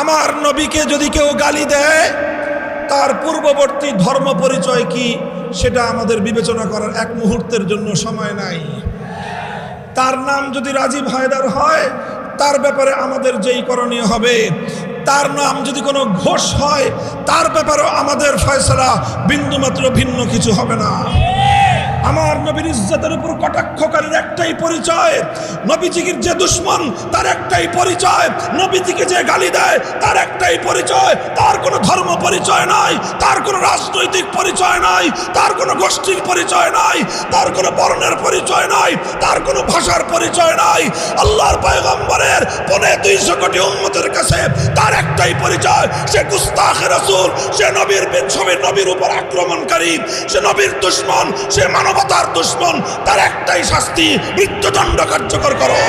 আমার নবীকে যদি কেউ গালি দেয়, তার পূর্ববর্তী ধর্ম পরিচয় কি সেটা আমাদের বিবেচনা করার এক মুহূর্তের জন্য সময় নাই। তার নাম যদি রাজীব হায়দার হয়, তার ব্যাপারে আমাদের যেই করণীয় হবে। তার নাম যদি কোনো ঘোষ হয়, তার ব্যাপারেও আমাদের ফয়সলা বিন্দুমাত্র ভিন্ন কিছু হবে না। আমার নবীর ইজ্জতের উপর কটাক্ষকারীর একটাই পরিচয়। নবীজির যে দুশ্মন, তার একটাই পরিচয়। নবীজিকে যে গালি দেয়, তার একটাই পরিচয়। তার কোনো ধর্ম পরিচয় নাই, তার কোনো রাজনৈতিক পরিচয় নাই, তার কোনো গোষ্ঠীর পরিচয় নাই, তার কোনো বর্ণের পরিচয় নাই, তার কোনো ভাষার পরিচয় নাই। আল্লাহর পয়গম্বরের পনে দুইশো কোটি উম্মতের কাছে একটাই পরিচয়। সে গুস্তাখ রসুল, সে নবীর ছবির নবীর উপর আক্রমণকারী, সে নবীর দুশ্মন, সে মানবতার দুশ্মন, তার একটাই শাস্তি, মৃত্যুদণ্ড কার্যকর করো।